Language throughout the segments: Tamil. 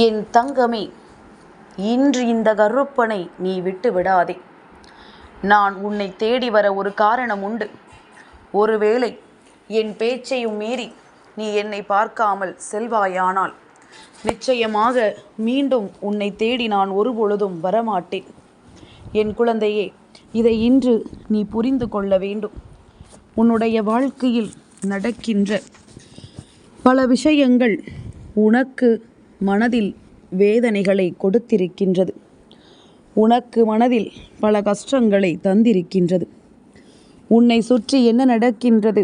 என் தங்கமே இன்று இந்த கருப்பனை நீ விட்டு விடாதே. நான் உன்னை தேடி வர ஒரு காரணம் உண்டு. ஒருவேளை என் பேச்சையும் மீறி நீ என்னை பார்க்காமல் செல்வாயானால் நிச்சயமாக மீண்டும் உன்னை தேடி நான் ஒருபொழுதும் வரமாட்டேன். என் குழந்தையே இதை இன்று நீ புரிந்து கொள்ள வேண்டும். உன்னுடைய வாழ்க்கையில் நடக்கின்ற பல விஷயங்கள் உனக்கு மனதில் வேதனைகளை கொடுத்திருக்கின்றது. உனக்கு மனதில் பல கஷ்டங்களை தந்திருக்கின்றது. உன்னை சுற்றி என்ன நடக்கின்றது?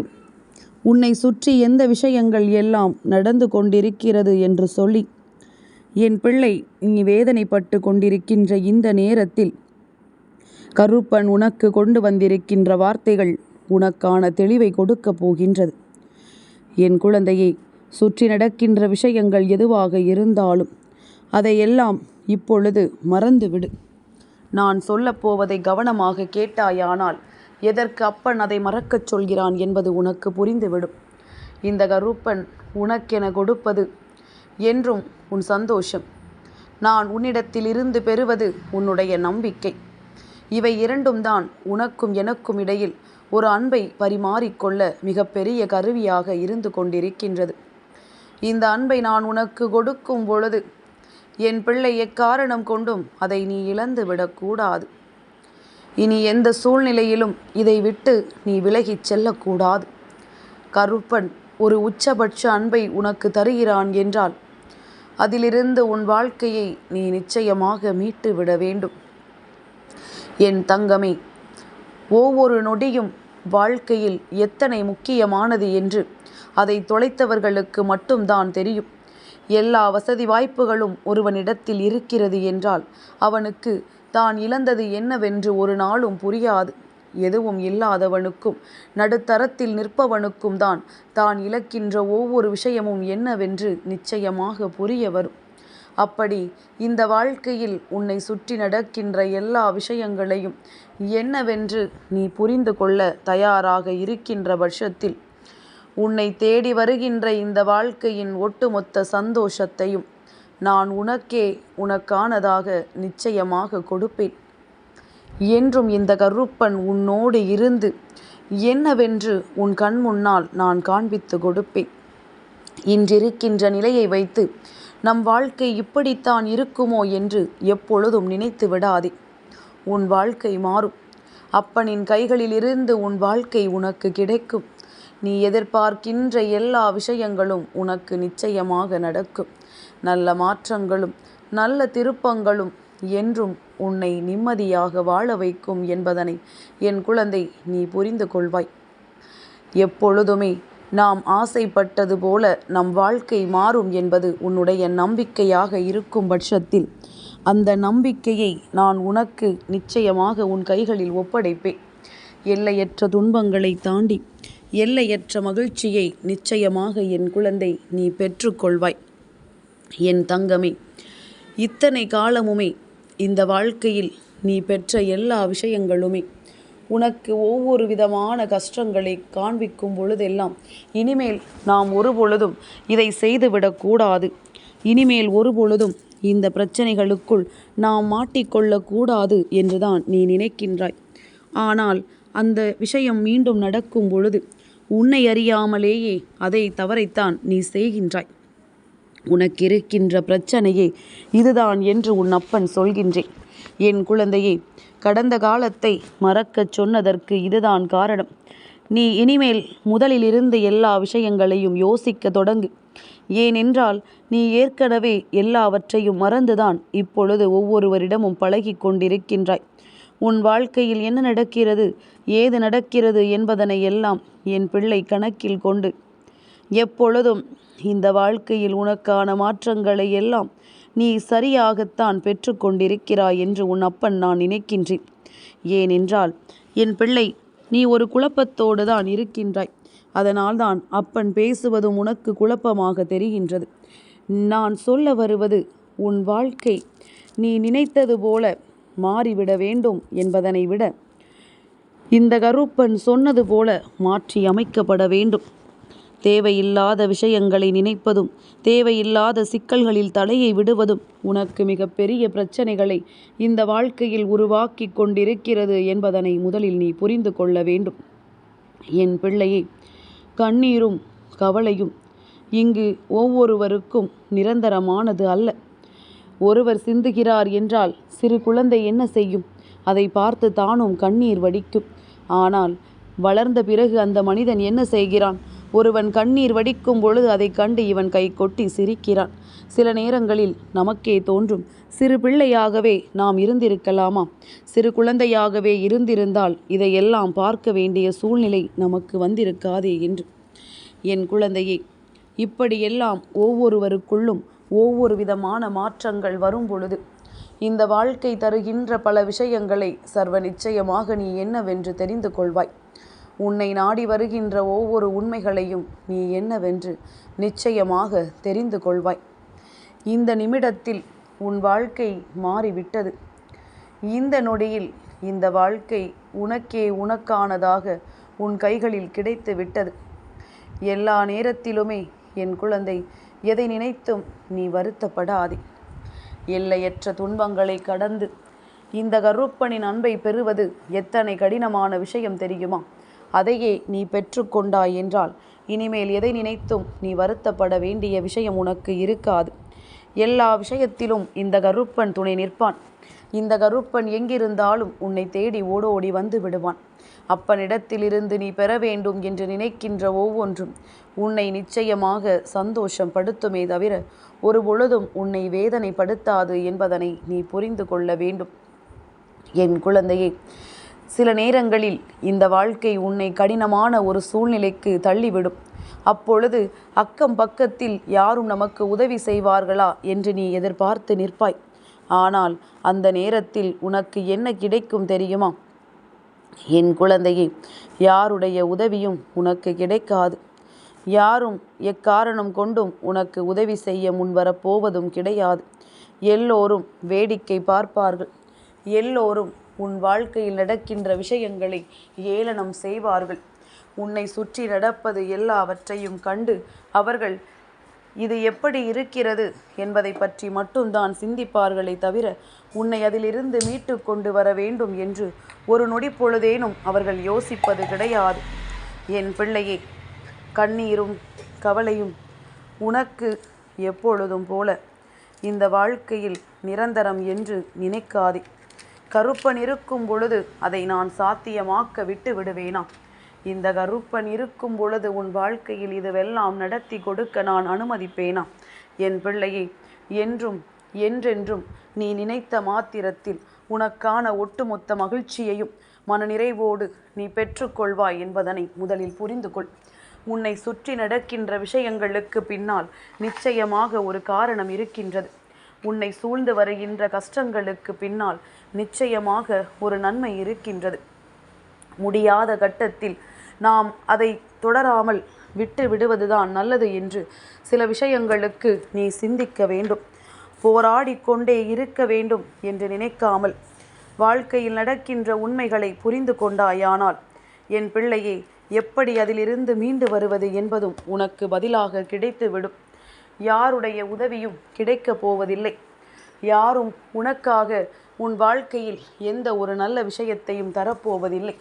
உன்னை சுற்றி எந்த விஷயங்கள் எல்லாம் நடந்து கொண்டிருக்கிறது என்று சொல்லி என் பிள்ளை நீ வேதனைப்பட்டு கொண்டிருக்கின்ற இந்த நேரத்தில் கருப்பன் உனக்கு கொண்டு வந்திருக்கின்ற வார்த்தைகள் உனக்கான தெளிவை கொடுக்கப் போகின்றது. என் குழந்தையை சுற்றி நடக்கின்ற விஷயங்கள் எதுவாக இருந்தாலும் அதையெல்லாம் இப்பொழுது மறந்துவிடு. நான் சொல்லப்போவதை கவனமாக கேட்டாயானால் எதற்கு அப்பன் அதை மறக்கச் சொல்கிறான் என்பது உனக்கு புரிந்துவிடும். இந்த கருப்பன் உனக்கென கொடுப்பது என்றும் உன் சந்தோஷம். நான் உன்னிடத்தில் இருந்து பெறுவது உன்னுடைய நம்பிக்கை. இவை இரண்டும் தான் உனக்கும் எனக்கும் இடையில் ஒரு அன்பை பரிமாறிக்கொள்ள மிகப்பெரிய கருவியாக இருந்து கொண்டிருக்கின்றது. இந்த அன்பை நான் உனக்கு கொடுக்கும் பொழுது என் பிள்ளை எக்காரணம் கொண்டும் அதை நீ இழந்து விடக்கூடாது. இனி எந்த சூழ்நிலையிலும் இதை விட்டு நீ விலகிச் செல்லக்கூடாது. கருப்பன் ஒரு உச்சபட்ச அன்பை உனக்கு தருகிறான் என்றால் அதிலிருந்து உன் வாழ்க்கையை நீ நிச்சயமாக மீட்டு விட வேண்டும். என் தங்கமே ஒவ்வொரு நொடியும் வாழ்க்கையில் எத்தனை முக்கியமானது என்று. அதை தொலைத்தவர்களுக்கு மட்டும்தான் தெரியும். எல்லா வசதி வாய்ப்புகளும் ஒருவனிடத்தில் இருக்கிறது என்றால் அவனுக்கு தான் இழந்தது என்னவென்று ஒரு நாளும் புரியாது. எதுவும் இல்லாதவனுக்கும் நடுத்தரத்தில் நிற்பவனுக்கும் தான் தான் இழக்கின்ற ஒவ்வொரு விஷயமும் என்னவென்று நிச்சயமாக புரிய வரும். அப்படி இந்த வாழ்க்கையில் உன்னை சுற்றி நடக்கின்ற எல்லா விஷயங்களையும் என்னவென்று நீ புரிந்து கொள்ள தயாராக இருக்கின்ற பட்சத்தில் உன்னை தேடி வருகின்ற இந்த வாழ்க்கையின் ஒட்டுமொத்த சந்தோஷத்தையும் நான் உனக்கே உனக்கானதாக நிச்சயமாக கொடுப்பேன். என்றும் இந்த கருப்பன் உன்னோடு இருந்து என்னவென்று உன் கண் முன்னால் நான் காண்பித்து கொடுப்பேன். இன்றிருக்கின்ற நிலையை வைத்து நம் வாழ்க்கை இப்படித்தான் இருக்குமோ என்று எப்பொழுதும் நினைத்து விடாதே. உன் வாழ்க்கை மாறும். அப்பனின் கைகளிலிருந்து உன் வாழ்க்கை உனக்கு கிடைக்கும். நீ எதிர்பார்க்கின்ற எல்லா விஷயங்களும் உனக்கு நிச்சயமாக நடக்கும். நல்ல மாற்றங்களும் நல்ல திருப்பங்களும் என்றும் உன்னை நிம்மதியாக வாழ வைக்கும் என்பதனை என் குழந்தை நீ புரிந்து கொள்வாய். எப்பொழுதுமே நாம் ஆசைப்பட்டது போல நம் வாழ்க்கை மாறும் என்பது உன்னுடைய நம்பிக்கையாக இருக்கும் பட்சத்தில். அந்த நம்பிக்கையை நான் உனக்கு நிச்சயமாக உன் கைகளில் ஒப்படைப்பேன். எல்லையற்ற துன்பங்களை தாண்டி எல்லையற்ற மகிழ்ச்சியை நிச்சயமாக என் குழந்தை நீ பெற்றுக்கொள்வாய். என் தங்கமே இத்தனை காலமுமே இந்த வாழ்க்கையில் நீ பெற்ற எல்லா விஷயங்களுமே உனக்கு ஒவ்வொரு விதமான கஷ்டங்களை காண்பிக்கும் பொழுதெல்லாம் இனிமேல் நாம் ஒரு பொழுதும் இதை செய்துவிடக்கூடாது இனிமேல் ஒரு பொழுதும் இந்த பிரச்சனைகளுக்குள் நாம் மாட்டிக்கொள்ளக்கூடாது என்றுதான் நீ நினைக்கின்றாய். ஆனால் அந்த விஷயம் மீண்டும் நடக்கும் பொழுது உன்னை அறியாமலேயே அதை தவறைத்தான் நீ செய்கின்றாய். உனக்கு இருக்கின்ற பிரச்சனையே இதுதான் என்று உன் அப்பன் சொல்கின்றேன். என் குழந்தையே கடந்த காலத்தை மறக்கச் சொன்னதற்கு இதுதான் காரணம். நீ இனிமேல் முதலிலிருந்து எல்லா விஷயங்களையும் யோசிக்க தொடங்கு. ஏனென்றால் நீ ஏற்கனவே எல்லாவற்றையும் மறந்துதான் இப்பொழுது ஒவ்வொருவரிடமும் பழகி கொண்டிருக்கின்றாய். உன் வாழ்க்கையில் என்ன நடக்கிறது ஏது நடக்கிறது என்பதனை எல்லாம் என் பிள்ளை கணக்கில் கொண்டு. எப்பொழுதும் இந்த வாழ்க்கையில் உனக்கான மாற்றங்களை எல்லாம் நீ சரியாகத்தான் பெற்றுக்கொண்டிருக்கிறாய் என்று உன் அப்பன் நான் நினைக்கின்றேன். ஏனென்றால் என் பிள்ளை நீ ஒரு குழப்பத்தோடு தான் இருக்கின்றாய். அதனால்தான் அப்பன் பேசுவதும் உனக்கு குழப்பமாக தெரிகின்றது. நான் சொல்ல வருவது உன் வாழ்க்கை நீ நினைத்தது போல மாறிவிட வேண்டும் என்பதனை விட இந்த கருப்பன் சொன்னது போல மாற்றி அமைக்கப்பட வேண்டும். தேவையில்லாத விஷயங்களை நினைப்பதும் தேவையில்லாத சிக்கல்களில் தலையை விடுவதும் உனக்கு மிகப்பெரிய பிரச்சனைகளை இந்த வாழ்க்கையில் உருவாக்கி கொண்டிருக்கிறது என்பதனை முதலில் நீ புரிந்து கொள்ள வேண்டும். என் பிள்ளையே கண்ணீரும் கவலையும் இங்கு ஒவ்வொருவருக்கும் நிரந்தரமானது அல்ல. ஒருவர் சிந்துகிறார் என்றால் சிறு குழந்தை என்ன செய்யும்? அதை பார்த்து தானும் கண்ணீர் வடிக்கும். ஆனால் வளர்ந்த பிறகு அந்த மனிதன் என்ன செய்கிறான்? ஒருவன் கண்ணீர் வடிக்கும் பொழுது அதைக் கண்டு இவன் கை கொட்டி சிரிக்கிறான். சில நேரங்களில் நமக்கே தோன்றும் சிறு பிள்ளையாகவே நாம் இருந்திருக்கலாமா? சிறு குழந்தையாகவே இருந்திருந்தால் இதையெல்லாம் பார்க்க வேண்டிய சூழ்நிலை நமக்கு வந்திருக்காதே என்று. என் குழந்தையே இப்படியெல்லாம் ஒவ்வொருவருக்குள்ளும் ஒவ்வொரு விதமான மாற்றங்கள் வரும் பொழுது இந்த வாழ்க்கை தருகின்ற பல விஷயங்களை சர்வ நிச்சயமாக நீ என்னவென்று தெரிந்து கொள்வாய். உன்னை நாடி வருகின்ற ஒவ்வொரு உண்மைகளையும் நீ என்னவென்று நிச்சயமாக தெரிந்து கொள்வாய். இந்த நிமிடத்தில் உன் வாழ்க்கை மாறிவிட்டது. இந்த நொடியில் இந்த வாழ்க்கை உனக்கே உனக்கானதாக உன் கைகளில் கிடைத்து விட்டது. எல்லா நேரத்திலுமே என் குழந்தை எதை நினைத்தும் நீ வருத்தப்படாதே. எல்லையற்ற துன்பங்களை கடந்து இந்த கருப்பனின் அன்பை பெறுவது எத்தனை கடினமான விஷயம் தெரியுமா? அதையே நீ பெற்றுக்கொண்டாய் என்றால் இனிமேல் எதை நினைத்தும் நீ வருத்தப்பட வேண்டிய விஷயம் உனக்கு இருக்காது. எல்லா விஷயத்திலும் இந்த கருப்பன் துணை நிற்பான். இந்த கருப்பன் எங்கிருந்தாலும் உன்னை தேடி ஓடோடி வந்து விடுவான். அப்பனிடத்திலிருந்து நீ பெற வேண்டும் என்று நினைக்கின்ற ஒவ்வொன்றும் உன்னை நிச்சயமாக சந்தோஷம் படுத்துமே தவிர ஒரு பொழுதும் உன்னை வேதனைப்படுத்தாது என்பதனை நீ புரிந்து கொள்ள வேண்டும். என் குழந்தையே சில நேரங்களில் இந்த வாழ்க்கை உன்னை கடினமான ஒரு சூழ்நிலைக்கு தள்ளிவிடும். அப்பொழுது அக்கம் பக்கத்தில் யாரும் நமக்கு உதவி செய்வார்களா என்று நீ எதிர்பார்த்து நிற்பாய். ஆனால் அந்த நேரத்தில் உனக்கு என்ன கிடைக்கும் தெரியுமா? என் குழந்தையே யாருடைய உதவியும் உனக்கு கிடைக்காது. யாரும் எக்காரணம் கொண்டும் உனக்கு உதவி செய்ய முன்வரப்போவதும் கிடையாது. எல்லோரும் வேடிக்கை பார்ப்பார்கள். எல்லோரும் உன் வாழ்க்கையில் நடக்கின்ற விஷயங்களை ஏளனம் செய்வார்கள். உன்னை சுற்றி நடப்பது எல்லாவற்றையும் கண்டு அவர்கள் இது எப்படி இருக்கிறது? என்பதை பற்றி மட்டும்தான் சிந்திப்பார்களே தவிர உன்னை அதிலிருந்து மீட்டு கொண்டு வர வேண்டும் என்று ஒரு நொடி பொழுதேனும் அவர்கள் யோசிப்பது கிடையாது. என் பிள்ளையே கண்ணீரும் கவலையும் உனக்கு எப்பொழுதும் போல. இந்த வாழ்க்கையில் நிரந்தரம் என்று நினைக்காதே. கருப்பன் இருக்கும் பொழுது அதை நான் சாத்தியமாக்க விட்டு விடுவேனா? இந்த கருப்பன் இருக்கும் பொழுது உன் வாழ்க்கையில் இதுவெல்லாம் நடத்தி கொடுக்க நான் அனுமதிப்பேனா? என் பிள்ளையை என்றும் என்றென்றும் நீ நினைத்த மாத்திரத்தில் உனக்கான ஒட்டுமொத்த மகிழ்ச்சியையும் மனநிறைவோடு நீ பெற்றுக்கொள்வாய் என்பதனை முதலில் புரிந்து கொள். உன்னை சுற்றி நடக்கின்ற விஷயங்களுக்கு பின்னால் நிச்சயமாக ஒரு காரணம் இருக்கின்றது. உன்னை சூழ்ந்து வருகின்ற கஷ்டங்களுக்கு பின்னால் நிச்சயமாக ஒரு நன்மை இருக்கின்றது. முடியாத கட்டத்தில் நாம் அதை தொடராமல் விட்டு விடுவதுதான் நல்லது என்று சில விஷயங்களுக்கு நீ சிந்திக்க வேண்டும். போராடி கொண்டே இருக்க வேண்டும் என்று நினைக்காமல் வாழ்க்கையில் நடக்கின்ற உண்மைகளை புரிந்து கொண்டாயானால் என் பிள்ளையே எப்படி அதிலிருந்து மீண்டு வருவது என்பதும் உனக்கு பதிலாக கிடைத்துவிடும். யாருடைய உதவியும் கிடைக்கப் போவதில்லை. யாரும் உனக்காக உன் வாழ்க்கையில் எந்த ஒரு நல்ல விஷயத்தையும் தரப்போவதில்லை.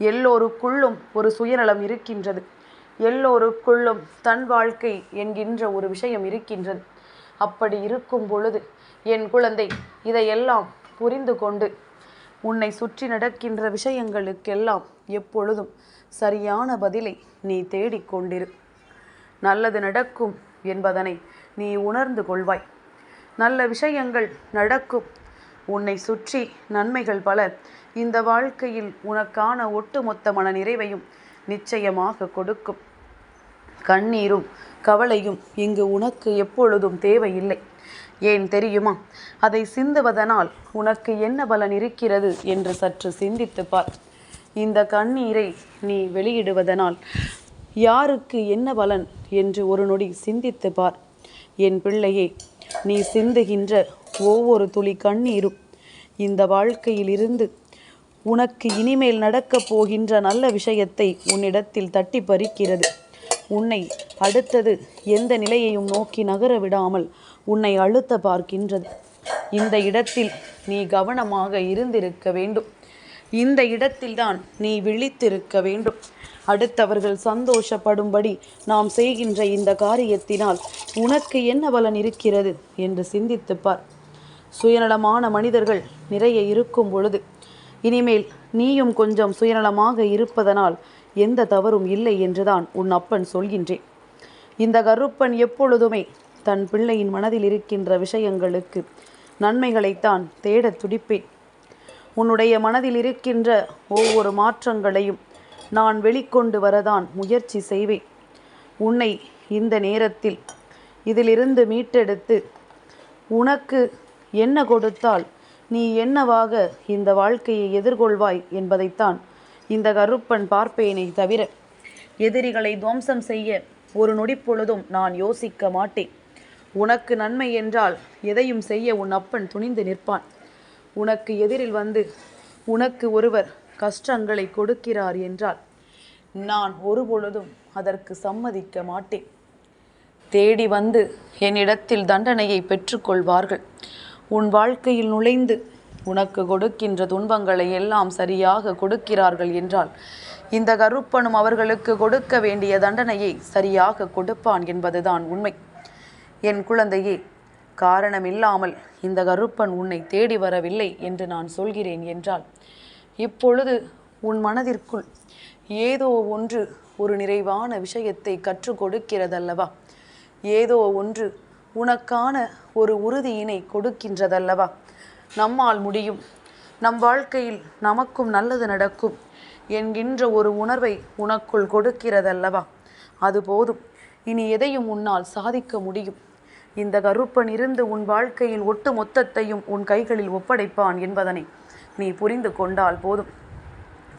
எல்லோருக்குள்ளும் ஒரு சுயநலம் இருக்கின்றது. எல்லோருக்குள்ளும் தன் வாழ்க்கை என்கின்ற ஒரு விஷயம் இருக்கின்றது. அப்படி இருக்கும் பொழுது என் குழந்தை இதையெல்லாம் புரிந்து கொண்டு உன்னை சுற்றி நடக்கின்ற விஷயங்களுக்கெல்லாம் எப்பொழுதும் சரியான பதிலை நீ தேடிக்கொண்டிரு நல்லது நடக்கும் என்பதனை நீ உணர்ந்து கொள்வாய். நல்ல விஷயங்கள் நடக்கும். உன்னை சுற்றி நன்மைகள் பல. இந்த வாழ்க்கையில் உனக்கான ஒட்டுமொத்த மன நிறைவையும் நிச்சயமாக கொடுக்கும். கண்ணீரும் கவலையும் இங்கு உனக்கு எப்பொழுதும் தேவையில்லை. ஏன் தெரியுமா? அதை சிந்துவதனால் உனக்கு என்ன பலன் இருக்கிறது என்று சற்று சிந்தித்து பார். இந்த கண்ணீரை நீ வெளியிடுவதனால் யாருக்கு என்ன பலன் என்று ஒரு நொடி சிந்தித்து பார். என் பிள்ளையே நீ சிந்துகின்ற ஒவ்வொரு துளி கண்ணீரும் இந்த வாழ்க்கையில் இருந்து உனக்கு இனிமேல் நடக்கப் போகின்ற நல்ல விஷயத்தை உன்னிடத்தில் தட்டி பறிக்கிறது. உன்னை அடுத்தது எந்த நிலையையும் நோக்கி நகர விடாமல் உன்னை அழுத்த பார்க்கின்றது. இந்த இடத்தில் நீ கவனமாக இருந்திருக்க வேண்டும். இந்த இடத்தில்தான் நீ விழித்திருக்க வேண்டும். அடுத்தவர்கள் சந்தோஷப்படும்படி நாம் செய்கின்ற இந்த காரியத்தினால் உனக்கு என்ன பலன் இருக்கிறது? என்று சிந்தித்துப் பார் சுயநலமான மனிதர்கள் நிறைய இருக்கும் பொழுது இனிமேல் நீயும் கொஞ்சம் சுயநலமாக இருப்பதனால் எந்த தவறும் இல்லை என்றுதான் உன் அப்பன் சொல்கின்றேன். இந்த கருப்பன் எப்பொழுதுமே தன் பிள்ளையின் மனதில் இருக்கின்ற விஷயங்களுக்கு நன்மைகளைத்தான் தேடத் துடிப்பேன். உன்னுடைய மனதில் இருக்கின்ற ஒவ்வொரு மாற்றங்களையும் நான் வெளிக்கொண்டு வரதான் முயற்சி செய்வேன். உன்னை இந்த நேரத்தில் இதிலிருந்து மீட்டெடுத்து உனக்கு என்ன கொடுத்தால் நீ என்னவாக இந்த வாழ்க்கையை எதிர்கொள்வாய் என்பதைத்தான் இந்த கருப்பன் பார்ப்பேனே தவிர எதிரிகளை துவம்சம் செய்ய ஒரு நொடிப்பொழுதும் நான் யோசிக்க மாட்டேன். உனக்கு நன்மை என்றால் எதையும் செய்ய உன் அப்பன் துணிந்து நிற்பான். உனக்கு எதிரில் வந்து உனக்கு ஒருவர் கஷ்டங்களை கொடுக்கிறார் என்றால் நான் ஒருபொழுதும் அதற்கு சம்மதிக்க மாட்டேன். தேடி வந்து என்னிடத்தில் தண்டனையை பெற்றுக்கொள்வார்கள். உன் வாழ்க்கையில் நுழைந்து உனக்கு கொடுக்கின்ற துன்பங்களை எல்லாம் சரியாக கொடுக்கிறார்கள் என்றால் இந்த கருப்பனும் அவர்களுக்கு கொடுக்க வேண்டிய தண்டனையை சரியாக கொடுப்பான் என்பதுதான் உண்மை. என் குழந்தையே காரணமில்லாமல் இந்த கருப்பன் உன்னை தேடி வரவில்லை என்று நான் சொல்கிறேன் என்றால் இப்பொழுது உன் மனதிற்குள் ஏதோ ஒன்று ஒரு நிறைவான விஷயத்தை கற்றுக் கொடுக்கிறதல்லவா? ஏதோ ஒன்று உனக்கான ஒரு உறுதியினை கொடுக்கின்றதல்லவா? நம்மால் முடியும். நம் வாழ்க்கையில் நமக்கும் நல்லது நடக்கும் என்கின்ற ஒரு உணர்வை உனக்குள் கொடுக்கிறதல்லவா? அது போதும். இனி எதையும் உன்னால் சாதிக்க முடியும். இந்த கருப்பன் இருந்து உன் வாழ்க்கையின் ஒட்டு மொத்தத்தையும் உன் கைகளில் ஒப்படைப்பான் என்பதனை நீ புரிந்து கொண்டால் போதும்.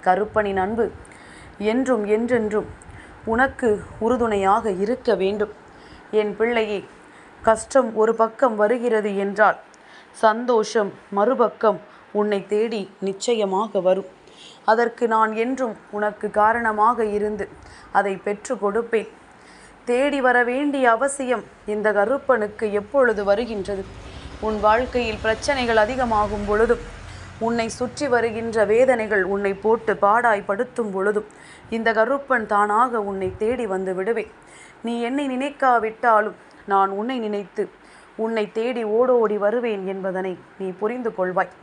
கருப்பனின் அன்பு என்றும் என்றென்றும் உனக்கு உறுதுணையாக இருக்க வேண்டும். என் பிள்ளையே கஷ்டம் ஒரு பக்கம் வருகிறது என்றால் சந்தோஷம் மறுபக்கம் உன்னை தேடி நிச்சயமாக வரும். அதற்கு நான் என்றும் உனக்கு காரணமாக இருந்து அதை பெற்று கொடுப்பேன். தேடி வர வேண்டிய அவசியம் இந்த கருப்பனுக்கு எப்பொழுது வருகின்றது? உன் வாழ்க்கையில் பிரச்சனைகள் அதிகமாகும் பொழுதும் உன்னை சுற்றி வருகின்ற வேதனைகள் உன்னை போட்டு பாடாய்படுத்தும் பொழுதும் இந்த கருப்பன் தானாக உன்னை தேடி வந்து விடுவேன். நீ என்னை நினைக்காவிட்டாலும் நான் உன்னை நினைத்து உன்னை தேடி ஓடோடி வருவேன் என்பதனை நீ புரிந்து கொள்வாய்.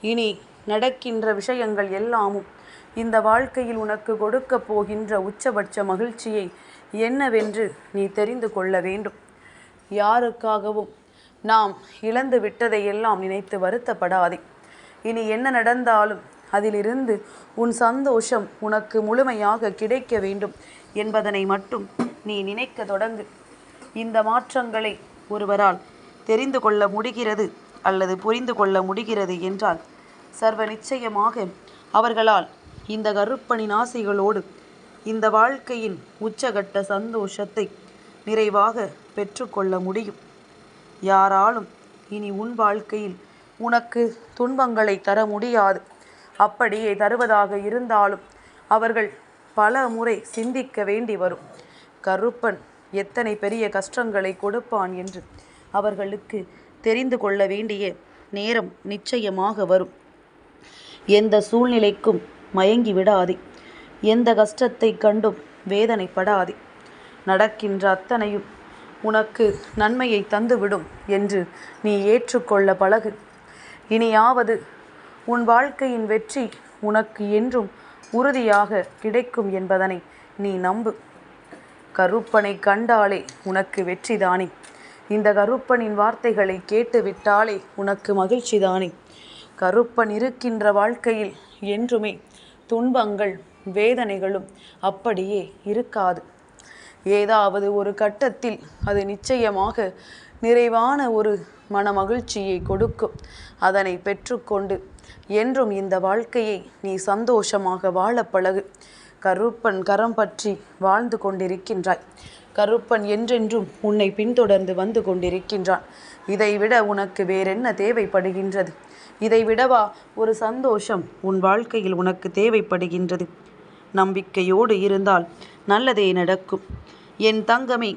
இனி நடக்கின்ற விஷயங்கள் எல்லாமும் இந்த வாழ்க்கையில் உனக்கு கொடுக்கப் போகின்ற உச்சபட்ச மகிழ்ச்சியை என்னவென்று நீ தெரிந்து கொள்ள வேண்டும். யாருக்காகவும் நாம் இழந்து விட்டதையெல்லாம் நினைத்து வருத்தப்படாதே. இனி என்ன நடந்தாலும் அதிலிருந்து உன் சந்தோஷம் உனக்கு முழுமையாக கிடைக்க வேண்டும் என்பதனை மட்டும் நீ நினைக்க தொடங்கு. இந்த மாற்றங்களை ஒருவரால் தெரிந்து கொள்ள முடிகிறது அல்லது புரிந்து கொள்ள முடிகிறது என்றால் சர்வ நிச்சயமாக அவர்களால் இந்த கருப்பணி நாசிகளோடு இந்த வாழ்க்கையின் உச்சகட்ட சந்தோஷத்தை நிறைவாக பெற்றுக்கொள்ள முடியும். யாராலும் இனி உன் வாழ்க்கையில் உனக்கு துன்பங்களை தர முடியாது. அப்படியே தருவதாக இருந்தாலும் அவர்கள் பல முறை சிந்திக்க வேண்டி வரும். கருப்பன் எத்தனை பெரிய கஷ்டங்களை கொடுப்பான் என்று அவர்களுக்கு தெரிந்து கொள்ள வேண்டிய நேரம் நிச்சயமாக வரும். எந்த சூழ்நிலைக்கும் மயங்கி விடாதே. எந்த கஷ்டத்தை கண்டும் வேதனைப்படாதே. நடக்கின்ற அத்தனையும் உனக்கு நன்மையை தந்துவிடும் என்று நீ ஏற்றுக்கொள்ள பழகு. இனியாவது உன் வாழ்க்கையின் வெற்றி உனக்கு என்றும் உறுதியாக கிடைக்கும் என்பதனை நீ நம்பு. கருப்பனை கண்டாலே உனக்கு வெற்றிதானே இந்த கருப்பனின் வார்த்தைகளை கேட்டு விட்டாலே உனக்கு மகிழ்ச்சிதானே கருப்பன் இருக்கின்ற வாழ்க்கையில் என்றுமே துன்பங்கள் வேதனைகளும் அப்படியே இருக்காது. ஏதாவது ஒரு கட்டத்தில் அது நிச்சயமாக நிறைவான ஒரு மன மகிழ்ச்சியை கொடுக்கும். அதனை பெற்றுக்கொண்டு என்றும் இந்த வாழ்க்கையை நீ சந்தோஷமாக வாழ பழகு. கருப்பன் கரம் பற்றி வாழ்ந்து கொண்டிருக்கின்றாய். கருப்பன் என்றென்றும் உன்னை பின்தொடர்ந்து வந்து கொண்டிருக்கின்றான். இதைவிட உனக்கு வேறென்ன தேவைப்படுகின்றது? இதை விடவா ஒரு சந்தோஷம் உன் வாழ்க்கையில் உனக்கு தேவைப்படுகின்றது? நம்பிக்கையோடு இருந்தால் நல்லதே நடக்கும். என் தங்கமே